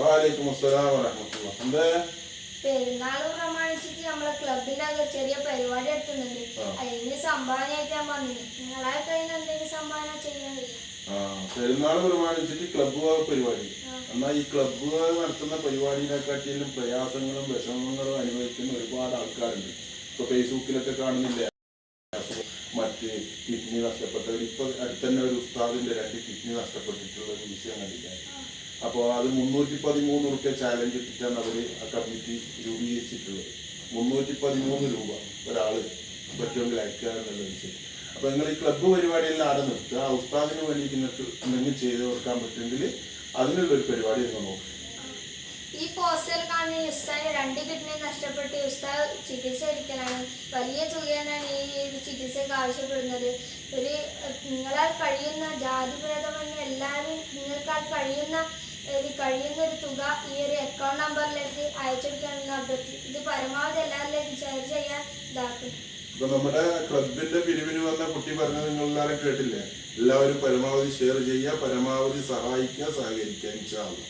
വാലേക്കും അസ്സലാം വറഹമത്തുള്ള എന്താ? പെരുന്നാൾ പ്രമാണിച്ചിട്ട് നമ്മളെ ക്ലബിന്റെ അകത്ത് ചെറിയ പരിപാടി എടുത്തുന്നുണ്ട്. അതിന് സംഭാവനയായിട്ട് ഞാൻ വന്നിന് നിങ്ങളെ കയ്യിൽ എന്തെങ്കിലും സംഭാവന ചെയ്യാൻ കഴിയും പെരുന്നാൾ പ്രമാണിച്ചിട്ട് ക്ലബ് പരിപാടി. എന്നാൽ ഈ ക്ലബ് നടത്തുന്ന പരിപാടിനെക്കാട്ടിലും പ്രയാസങ്ങളും വിഷമങ്ങളും അനുഭവിക്കുന്ന ഒരുപാട് ആൾക്കാരുണ്ട്. ഇപ്പൊ ഫേസ്ബുക്കിലൊക്കെ കാണുന്നില്ലേ? മറ്റ് കിഡ്നി നഷ്ടപ്പെട്ടവർ. ഇപ്പൊ അടുത്തന്നെ ഒരു ഉസ്താദിന്റെ രണ്ട് കിഡ്നി നഷ്ടപ്പെട്ടിട്ടുള്ള ഒരു വിഷയം കണ്ടില്ല? അപ്പോൾ അത് മുന്നൂറ്റി പതിമൂന്ന് റുപ്യ ചാലഞ്ച് ഇട്ടിട്ടാണ് അവർ ആ കമ്മിറ്റി രൂപീകരിച്ചിട്ടുള്ളത്. മുന്നൂറ്റി പതിമൂന്ന് രൂപ ഒരാൾ പറ്റുമെങ്കിൽ അയക്കുക എന്നുള്ള വിഷയം. അപ്പൊ നിങ്ങൾ ഈ ക്ലബ്ബ് പരിപാടിയിൽ ആടെ നിർത്തുക. ആ ഉസ്താദിന് വേണ്ടി നിങ്ങൾക്ക് എന്തെങ്കിലും ചെയ്തു കൊടുക്കാൻ പറ്റുമെങ്കിൽ അതിനുള്ള ഒരു പരിപാടി നിങ്ങൾ നോക്കുക ഈ പോസ്റ്റർ കാണുന്ന ഉസ്താദിന് രണ്ട് കിഡ്നി നഷ്ടപ്പെട്ട് ഉസ്താദ് ചികിത്സ എടുക്കലാണ്. വലിയ തുകയാണ് ഈ ചികിത്സയ്ക്ക് ആവശ്യപ്പെടുന്നത്. ഒരു നിങ്ങളാൽ കഴിയുന്ന ജാതിഭേദമന്യേ എല്ലാവരും നിങ്ങൾക്കാൽ കഴിയുന്ന ഒരു കഴിയുന്ന ഒരു തുക ഈ ഒരു അക്കൗണ്ട് നമ്പറിലേക്ക് അയച്ചെടുക്കാനുള്ള അഭ്യർത്ഥി. ഇത് പരമാവധി എല്ലാവരിലേക്കും ഷെയർ ചെയ്യാൻ ഇതാക്കും. ഇപ്പൊ നമ്മുടെ ക്ലബിന്റെ പിരിവിന് വന്ന കുട്ടി പറഞ്ഞ നിങ്ങൾ എല്ലാവരും കേട്ടില്ലേ? എല്ലാവരും പരമാവധി ഷെയർ ചെയ്യുക പരമാവധി സഹായിക്കുക സഹകരിക്കുക ഇൻഷാ അള്ളാ.